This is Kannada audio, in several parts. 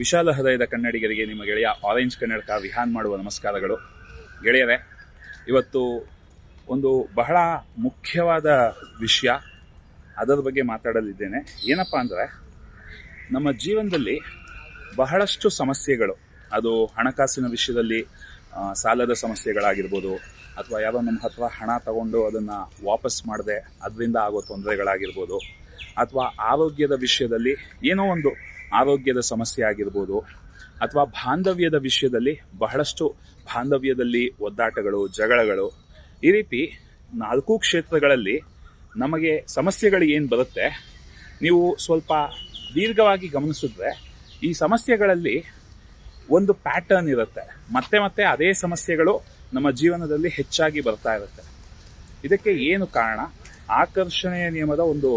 ವಿಶಾಲ ಹೃದಯದ ಕನ್ನಡಿಗರಿಗೆ ನಿಮ್ಮ ಗೆಳೆಯ ಆರೆಂಜ್ ಕನ್ನಡಕ ವಿಹಾನ್ ಮಾಡುವ ನಮಸ್ಕಾರಗಳು. ಗೆಳೆಯರೇ, ಇವತ್ತು ಒಂದು ಬಹಳ ಮುಖ್ಯವಾದ ವಿಷಯ ಅದರ ಬಗ್ಗೆ ಮಾತಾಡಲಿದ್ದೇನೆ. ಏನಪ್ಪ ಅಂದರೆ, ನಮ್ಮ ಜೀವನದಲ್ಲಿ ಬಹಳಷ್ಟು ಸಮಸ್ಯೆಗಳು, ಅದು ಹಣಕಾಸಿನ ವಿಷಯದಲ್ಲಿ ಸಾಲದ ಸಮಸ್ಯೆಗಳಾಗಿರ್ಬೋದು, ಅಥವಾ ಯಾರೋ ನಮ್ಮ ಹತ್ರ ಹಣ ತಗೊಂಡು ಅದನ್ನು ವಾಪಸ್ ಮಾಡದೆ, ಅದರಿಂದ ಆಗೋ ತೊಂದರೆಗಳಾಗಿರ್ಬೋದು, ಅಥವಾ ಆರೋಗ್ಯದ ವಿಷಯದಲ್ಲಿ ಏನೋ ಒಂದು ಆರೋಗ್ಯದ ಸಮಸ್ಯೆ ಆಗಿರ್ಬೋದು ಅಥವಾ ಬಾಂಧವ್ಯದ ವಿಷಯದಲ್ಲಿ ಬಹಳಷ್ಟು ಬಾಂಧವ್ಯದಲ್ಲಿ ಒದ್ದಾಟಗಳು, ಜಗಳಗಳು, ಈ ರೀತಿ ನಾಲ್ಕು ಕ್ಷೇತ್ರಗಳಲ್ಲಿ ನಮಗೆ ಸಮಸ್ಯೆಗಳು ಏನು ಬರುತ್ತೆ, ನೀವು ಸ್ವಲ್ಪ ದೀರ್ಘವಾಗಿ ಗಮನಿಸಿದ್ರೆ ಈ ಸಮಸ್ಯೆಗಳಲ್ಲಿ ಒಂದು ಪ್ಯಾಟರ್ನ್ ಇರುತ್ತೆ. ಮತ್ತೆ ಮತ್ತೆ ಅದೇ ಸಮಸ್ಯೆಗಳು ನಮ್ಮ ಜೀವನದಲ್ಲಿ ಹೆಚ್ಚಾಗಿ ಬರ್ತಾ ಇರುತ್ತೆ. ಇದಕ್ಕೆ ಏನು ಕಾರಣ? ಆಕರ್ಷಣೆಯ ನಿಯಮದ ಒಂದು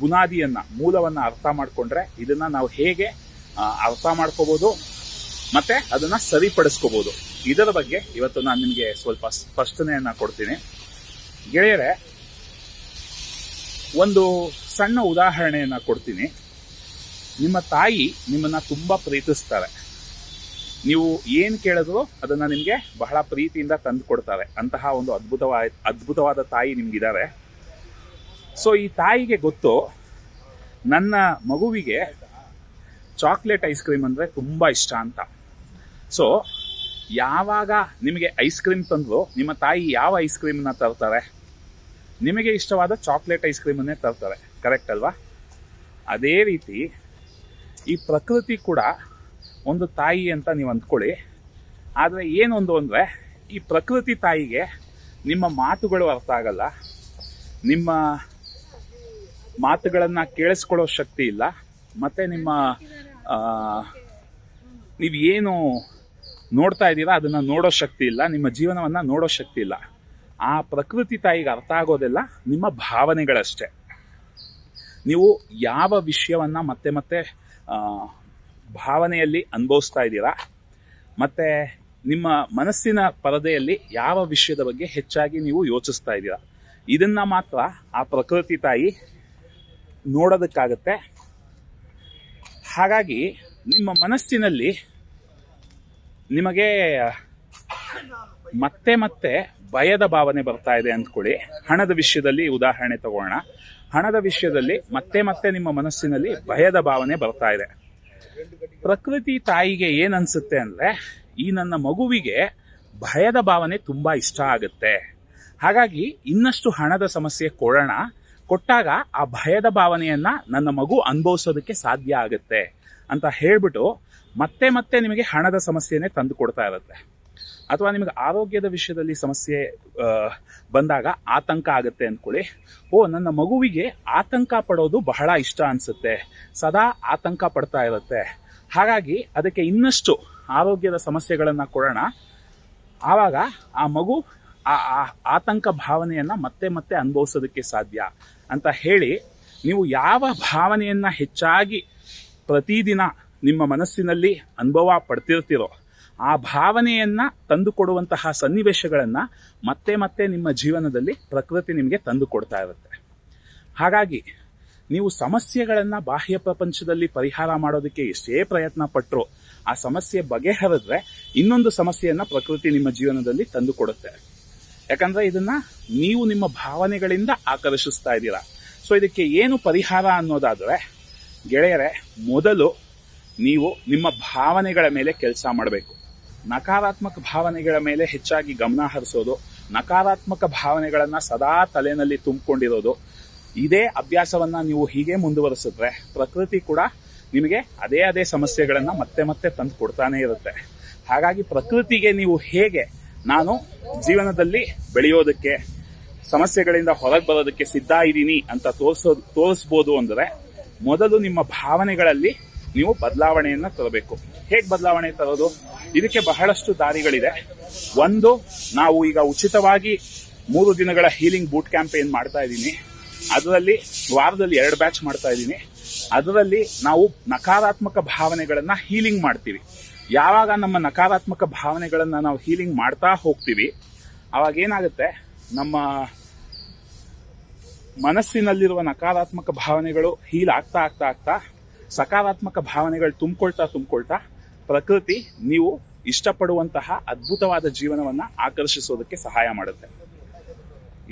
ಬುನಾದಿಯನ್ನ, ಮೂಲವನ್ನ ಅರ್ಥ ಮಾಡ್ಕೊಂಡ್ರೆ ಇದನ್ನ ನಾವು ಹೇಗೆ ಅರ್ಥ ಮಾಡ್ಕೋಬಹುದು ಮತ್ತೆ ಅದನ್ನ ಸರಿಪಡಿಸ್ಕೋಬಹುದು ಇದರ ಬಗ್ಗೆ ಇವತ್ತು ನಾನು ನಿಮಗೆ ಸ್ವಲ್ಪ ಸ್ಪಷ್ಟನೆಯನ್ನ ಕೊಡ್ತೀನಿ. ಗೆಳೆಯರೆ, ಒಂದು ಸಣ್ಣ ಉದಾಹರಣೆಯನ್ನ ಕೊಡ್ತೀನಿ. ನಿಮ್ಮ ತಾಯಿ ನಿಮ್ಮನ್ನ ತುಂಬಾ ಪ್ರೀತಿಸ್ತಾರೆ. ನೀವು ಏನ್ ಕೇಳಿದ್ರು ಅದನ್ನ ನಿಮ್ಗೆ ಬಹಳ ಪ್ರೀತಿಯಿಂದ ತಂದು ಕೊಡ್ತಾರೆ. ಅಂತಹ ಒಂದು ಅದ್ಭುತವಾದ ಅದ್ಭುತವಾದ ತಾಯಿ ನಿಮ್ಗಿದ್ದಾರೆ. ಸೊ ಈ ತಾಯಿಗೆ ಗೊತ್ತು, ನನ್ನ ಮಗುವಿಗೆ ಚಾಕ್ಲೇಟ್ ಐಸ್ ಕ್ರೀಮ್ ಅಂದರೆ ತುಂಬ ಇಷ್ಟ ಅಂತ. ಸೊ ಯಾವಾಗ ನಿಮಗೆ ಐಸ್ ಕ್ರೀಮ್ ತಂದರು ನಿಮ್ಮ ತಾಯಿ ಯಾವ ಐಸ್ ಕ್ರೀಮನ್ನು ತರ್ತಾರೆ? ನಿಮಗೆ ಇಷ್ಟವಾದ ಚಾಕ್ಲೇಟ್ ಐಸ್ ಕ್ರೀಮನ್ನೇ ತರ್ತಾರೆ. ಕರೆಕ್ಟ್ ಅಲ್ವಾ? ಅದೇ ರೀತಿ, ಈ ಪ್ರಕೃತಿ ಕೂಡ ಒಂದು ತಾಯಿ ಅಂತ ನೀವು ಅಂದ್ಕೊಳ್ಳಿ. ಆದರೆ ಏನೊಂದು ಅಂದರೆ, ಈ ಪ್ರಕೃತಿ ತಾಯಿಗೆ ನಿಮ್ಮ ಮಾತುಗಳು ಅರ್ಥ ಆಗಲ್ಲ. ನಿಮ್ಮ ಮಾತುಗಳನ್ನು ಕೇಳಿಸ್ಕೊಳ್ಳೋ ಶಕ್ತಿ ಇಲ್ಲ. ಮತ್ತೆ ನಿಮ್ಮ ನೀವು ಏನು ನೋಡ್ತಾ ಇದ್ದೀರಾ ಅದನ್ನ ನೋಡೋ ಶಕ್ತಿ ಇಲ್ಲ. ನಿಮ್ಮ ಜೀವನವನ್ನ ನೋಡೋ ಶಕ್ತಿ ಇಲ್ಲ. ಆ ಪ್ರಕೃತಿ ತಾಯಿಗೆ ಅರ್ಥ ಆಗೋದೆಲ್ಲ, ನಿಮ್ಮ ಭಾವನೆಗಳಷ್ಟೇ. ನೀವು ಯಾವ ವಿಷಯವನ್ನ ಮತ್ತೆ ಮತ್ತೆ ಭಾವನೆಯಲ್ಲಿ ಅನುಭವಿಸ್ತಾ ಇದ್ದೀರಾ, ಮತ್ತೆ ನಿಮ್ಮ ಮನಸ್ಸಿನ ಪರದೆಯಲ್ಲಿ ಯಾವ ವಿಷಯದ ಬಗ್ಗೆ ಹೆಚ್ಚಾಗಿ ನೀವು ಯೋಚಿಸ್ತಾ ಇದ್ದೀರಾ, ಇದನ್ನ ಮಾತ್ರ ಆ ಪ್ರಕೃತಿ ತಾಯಿ ನೋಡೋದಕ್ಕಾಗತ್ತೆ. ಹಾಗಾಗಿ ನಿಮ್ಮ ಮನಸ್ಸಿನಲ್ಲಿ ನಿಮಗೆ ಮತ್ತೆ ಮತ್ತೆ ಭಯದ ಭಾವನೆ ಬರ್ತಾ ಇದೆ ಅಂದ್ಕೊಳ್ಳಿ. ಹಣದ ವಿಷಯದಲ್ಲಿ ಉದಾಹರಣೆ ತಗೋಣ. ಹಣದ ವಿಷಯದಲ್ಲಿ ಮತ್ತೆ ಮತ್ತೆ ನಿಮ್ಮ ಮನಸ್ಸಿನಲ್ಲಿ ಭಯದ ಭಾವನೆ ಬರ್ತಾ ಇದೆ. ಪ್ರಕೃತಿ ತಾಯಿಗೆ ಏನ್ ಅನ್ಸುತ್ತೆ ಅಂದ್ರೆ, ಈ ನನ್ನ ಮಗುವಿಗೆ ಭಯದ ಭಾವನೆ ತುಂಬಾ ಇಷ್ಟ ಆಗುತ್ತೆ. ಹಾಗಾಗಿ ಇನ್ನಷ್ಟು ಹಣದ ಸಮಸ್ಯೆ ಕೊಡೋಣ. ಕೊಟ್ಟಾಗ ಆ ಭಯದ ಭಾವನೆಯನ್ನ ನನ್ನ ಮಗು ಅನುಭವಿಸೋದಕ್ಕೆ ಸಾಧ್ಯ ಆಗುತ್ತೆ ಅಂತ ಹೇಳ್ಬಿಟ್ಟು ಮತ್ತೆ ಮತ್ತೆ ನಿಮಗೆ ಹಣದ ಸಮಸ್ಯೆನೇ ತಂದು ಕೊಡ್ತಾ ಇರುತ್ತೆ. ಅಥವಾ ನಿಮಗೆ ಆರೋಗ್ಯದ ವಿಷಯದಲ್ಲಿ ಸಮಸ್ಯೆ ಬಂದಾಗ ಆತಂಕ ಆಗುತ್ತೆ ಅಂದ್ಕೊಳ್ಳಿ. ಓ, ನನ್ನ ಮಗುವಿಗೆ ಆತಂಕ ಪಡೋದು ಬಹಳ ಇಷ್ಟ ಅನ್ಸುತ್ತೆ. ಸದಾ ಆತಂಕ ಪಡ್ತಾ ಇರುತ್ತೆ. ಹಾಗಾಗಿ ಅದಕ್ಕೆ ಇನ್ನಷ್ಟು ಆರೋಗ್ಯದ ಸಮಸ್ಯೆಗಳನ್ನು ಕೊಡೋಣ. ಆವಾಗ ಆ ಮಗು ಆ ಆತಂಕ ಭಾವನೆಯನ್ನ ಮತ್ತೆ ಮತ್ತೆ ಅನುಭವಿಸೋದಕ್ಕೆ ಸಾಧ್ಯ ಅಂತ ಹೇಳಿ ನೀವು ಯಾವ ಭಾವನೆಯನ್ನ ಹೆಚ್ಚಾಗಿ ಪ್ರತಿದಿನ ನಿಮ್ಮ ಮನಸ್ಸಿನಲ್ಲಿ ಅನುಭವ ಪಡ್ತಿರ್ತೀರೋ ಆ ಭಾವನೆಯನ್ನ ತಂದುಕೊಡುವಂತಹ ಸನ್ನಿವೇಶಗಳನ್ನು ಮತ್ತೆ ಮತ್ತೆ ನಿಮ್ಮ ಜೀವನದಲ್ಲಿ ಪ್ರಕೃತಿ ನಿಮಗೆ ತಂದು ಕೊಡ್ತಾ ಇರುತ್ತೆ. ಹಾಗಾಗಿ ನೀವು ಸಮಸ್ಯೆಗಳನ್ನು ಬಾಹ್ಯ ಪ್ರಪಂಚದಲ್ಲಿ ಪರಿಹಾರ ಮಾಡೋದಕ್ಕೆ ಎಷ್ಟೇ ಪ್ರಯತ್ನ ಪಟ್ಟರು ಆ ಸಮಸ್ಯೆ ಬಗೆಹರಿದ್ರೆ ಇನ್ನೊಂದು ಸಮಸ್ಯೆಯನ್ನು ಪ್ರಕೃತಿ ನಿಮ್ಮ ಜೀವನದಲ್ಲಿ ತಂದು ಕೊಡುತ್ತೆ ಯಾಕಂದ್ರೆ ಇದನ್ನ ನೀವು ನಿಮ್ಮ ಭಾವನೆಗಳಿಂದ ಆಕರ್ಷಿಸ್ತಾ ಇದ್ದೀರಾ. ಸೊ ಇದಕ್ಕೆ ಏನು ಪರಿಹಾರ ಅನ್ನೋದಾದ್ರೆ, ಗೆಳೆಯರೆ, ಮೊದಲು ನೀವು ನಿಮ್ಮ ಭಾವನೆಗಳ ಮೇಲೆ ಕೆಲಸ ಮಾಡಬೇಕು. ನಕಾರಾತ್ಮಕ ಭಾವನೆಗಳ ಮೇಲೆ ಹೆಚ್ಚಾಗಿ ಗಮನ ಹರಿಸೋದು, ನಕಾರಾತ್ಮಕ ಭಾವನೆಗಳನ್ನ ಸದಾ ತಲೆನಲ್ಲಿ ತುಂಬಿಕೊಂಡಿರೋದು, ಇದೇ ಅಭ್ಯಾಸವನ್ನ ನೀವು ಹೀಗೆ ಮುಂದುವರಿಸಿದ್ರೆ ಪ್ರಕೃತಿ ಕೂಡ ನಿಮಗೆ ಅದೇ ಅದೇ ಸಮಸ್ಯೆಗಳನ್ನ ಮತ್ತೆ ಮತ್ತೆ ತಂದು ಕೊಡ್ತಾನೆ ಇರುತ್ತೆ. ಹಾಗಾಗಿ ಪ್ರಕೃತಿಗೆ ನೀವು ಹೇಗೆ ನಾನು ಜೀವನದಲ್ಲಿ ಬೆಳೆಯೋದಕ್ಕೆ, ಸಮಸ್ಯೆಗಳಿಂದ ಹೊರಗೆ ಬರೋದಕ್ಕೆ ಸಿದ್ಧ ಇದ್ದೀನಿ ಅಂತ ತೋರಿಸೋ, ತೋರಿಸ್ಬೋದು ಅಂದರೆ ಮೊದಲು ನಿಮ್ಮ ಭಾವನೆಗಳಲ್ಲಿ ನೀವು ಬದಲಾವಣೆಯನ್ನು ತರಬೇಕು. ಹೇಗೆ ಬದಲಾವಣೆ ತರೋದು? ಇದಕ್ಕೆ ಬಹಳಷ್ಟು ದಾರಿಗಳಿದೆ. ಒಂದು, ನಾವು ಈಗ ಉಚಿತವಾಗಿ ಮೂರು ದಿನಗಳ ಹೀಲಿಂಗ್ ಬೂಟ್ ಕ್ಯಾಂಪ್ ಏನ್ ಮಾಡ್ತಾ ಇದ್ದೀನಿ. ಅದರಲ್ಲಿ ವಾರದಲ್ಲಿ ಎರಡು ಬ್ಯಾಚ್ ಮಾಡ್ತಾ ಇದ್ದೀನಿ. ಅದರಲ್ಲಿ ನಾವು ನಕಾರಾತ್ಮಕ ಭಾವನೆಗಳನ್ನ ಹೀಲಿಂಗ್ ಮಾಡ್ತೀವಿ. ಯಾವಾಗ ನಮ್ಮ ನಕಾರಾತ್ಮಕ ಭಾವನೆಗಳನ್ನ ನಾವು ಹೀಲಿಂಗ್ ಮಾಡ್ತಾ ಹೋಗ್ತೀವಿ, ಅವಾಗ ಏನಾಗುತ್ತೆ? ನಮ್ಮ ಮನಸ್ಸಿನಲ್ಲಿರುವ ನಕಾರಾತ್ಮಕ ಭಾವನೆಗಳು ಹೀಲ್ ಆಗ್ತಾ ಆಗ್ತಾ ಆಗ್ತಾ, ಸಕಾರಾತ್ಮಕ ಭಾವನೆಗಳು ತುಂಬಿಕೊಳ್ತಾ ತುಂಬಿಕೊಳ್ತಾ, ಪ್ರಕೃತಿ ನೀವು ಇಷ್ಟಪಡುವಂತಹ ಅದ್ಭುತವಾದ ಜೀವನವನ್ನ ಆಕರ್ಷಿಸೋದಕ್ಕೆ ಸಹಾಯ ಮಾಡುತ್ತೆ.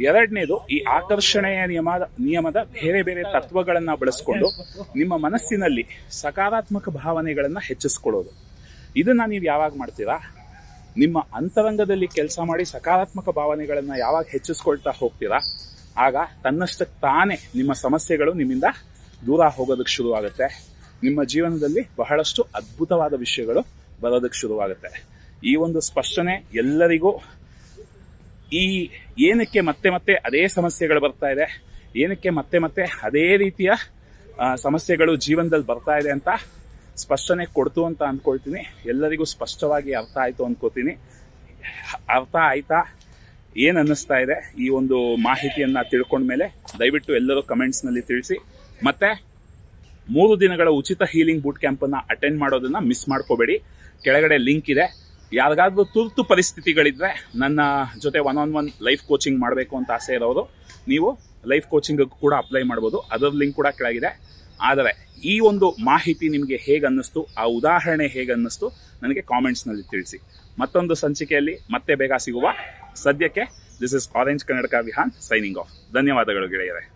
ಎರಡನೇದು, ಈ ಆಕರ್ಷಣೆಯ ನಿಯಮ, ನಿಯಮದ ಬೇರೆ ಬೇರೆ ತತ್ವಗಳನ್ನ ಬಳಸ್ಕೊಂಡು ನಿಮ್ಮ ಮನಸ್ಸಿನಲ್ಲಿ ಸಕಾರಾತ್ಮಕ ಭಾವನೆಗಳನ್ನ ಹೆಚ್ಚಿಸ್ಕೊಳ್ಳೋದು. ಇದನ್ನ ನೀವು ಯಾವಾಗ ಮಾಡ್ತೀರಾ? ನಿಮ್ಮ ಅಂತರಂಗದಲ್ಲಿ ಕೆಲಸ ಮಾಡಿ ಸಕಾರಾತ್ಮಕ ಭಾವನೆಗಳನ್ನು ಯಾವಾಗ ಹೆಚ್ಚಿಸ್ಕೊಳ್ತಾ ಹೋಗ್ತೀರಾ? ಆಗ ತನ್ನಷ್ಟಕ್ಕೆ ತಾನೇ ನಿಮ್ಮ ಸಮಸ್ಯೆಗಳು ನಿಮ್ಮಿಂದ ದೂರ ಹೋಗೋದಕ್ಕೆ ಶುರುವಾಗುತ್ತೆ. ನಿಮ್ಮ ಜೀವನದಲ್ಲಿ ಬಹಳಷ್ಟು ಅದ್ಭುತವಾದ ವಿಷಯಗಳು ಬರೋದಕ್ಕೆ ಶುರುವಾಗುತ್ತೆ. ಈ ಒಂದು ಸ್ಪಷ್ಟನೆ ಎಲ್ಲರಿಗೂ ಈ ಏನಕ್ಕೆ ಮತ್ತೆ ಮತ್ತೆ ಅದೇ ಸಮಸ್ಯೆಗಳು ಬರ್ತಾ ಇದೆ, ಏನಕ್ಕೆ ಮತ್ತೆ ಮತ್ತೆ ಅದೇ ರೀತಿಯ ಸಮಸ್ಯೆಗಳು ಜೀವನದಲ್ಲಿ ಬರ್ತಾ ಇದೆ ಅಂತ ಸ್ಪಷ್ಟನೆ ಕೊಡ್ತು ಅಂತ ಅಂದ್ಕೊಳ್ತೀನಿ ಎಲ್ಲರಿಗೂ ಸ್ಪಷ್ಟವಾಗಿ ಅರ್ಥ ಆಯಿತು ಅನ್ಕೋತೀನಿ. ಅರ್ಥ ಆಯ್ತಾ? ಏನು ಅನ್ನಿಸ್ತಾ ಇದೆ? ಈ ಒಂದು ಮಾಹಿತಿಯನ್ನ ತಿಳ್ಕೊಂಡ್ಮೇಲೆ ದಯವಿಟ್ಟು ಎಲ್ಲರೂ ಕಮೆಂಟ್ಸ್ನಲ್ಲಿ ತಿಳಿಸಿ. ಮತ್ತೆ, ಮೂರು ದಿನಗಳ ಉಚಿತ ಹೀಲಿಂಗ್ ಬೂಟ್ ಕ್ಯಾಂಪನ್ನು ಅಟೆಂಡ್ ಮಾಡೋದನ್ನ ಮಿಸ್ ಮಾಡ್ಕೋಬೇಡಿ. ಕೆಳಗಡೆ ಲಿಂಕ್ ಇದೆ. ಯಾರಿಗಾದ್ರೂ ತುರ್ತು ಪರಿಸ್ಥಿತಿಗಳಿದ್ರೆ ನನ್ನ ಜೊತೆ one on one life coaching ಮಾಡಬೇಕು ಅಂತ ಆಸೆ ಇರೋರು, ನೀವು ಲೈಫ್ ಕೋಚಿಂಗ್ ಕೂಡ ಅಪ್ಲೈ ಮಾಡ್ಬೋದು. ಅದರ ಲಿಂಕ್ ಕೂಡ ಕೆಳಗಿದೆ. ಆದರೆ ಈ ಒಂದು ಮಾಹಿತಿ ನಿಮಗೆ ಹೇಗೆ ಅನ್ನಿಸ್ತು ಆ ಉದಾಹರಣೆ ಹೇಗೆ ಅನ್ನಿಸ್ತು ನನಗೆ ಕಾಮೆಂಟ್ಸ್ನಲ್ಲಿ ತಿಳಿಸಿ. ಮತ್ತೊಂದು ಸಂಚಿಕೆಯಲ್ಲಿ ಮತ್ತೆ ಬೇಗ ಸಿಗುವ ಸದ್ಯಕ್ಕೆ ದಿಸ್ ಇಸ್ ಆರೆಂಜ್ ಕನ್ನಡಕ ವಿಹಾನ್ ಸೈನಿಂಗ್ ಆಫ್ ಧನ್ಯವಾದಗಳು ಗೆಳೆಯರೆ.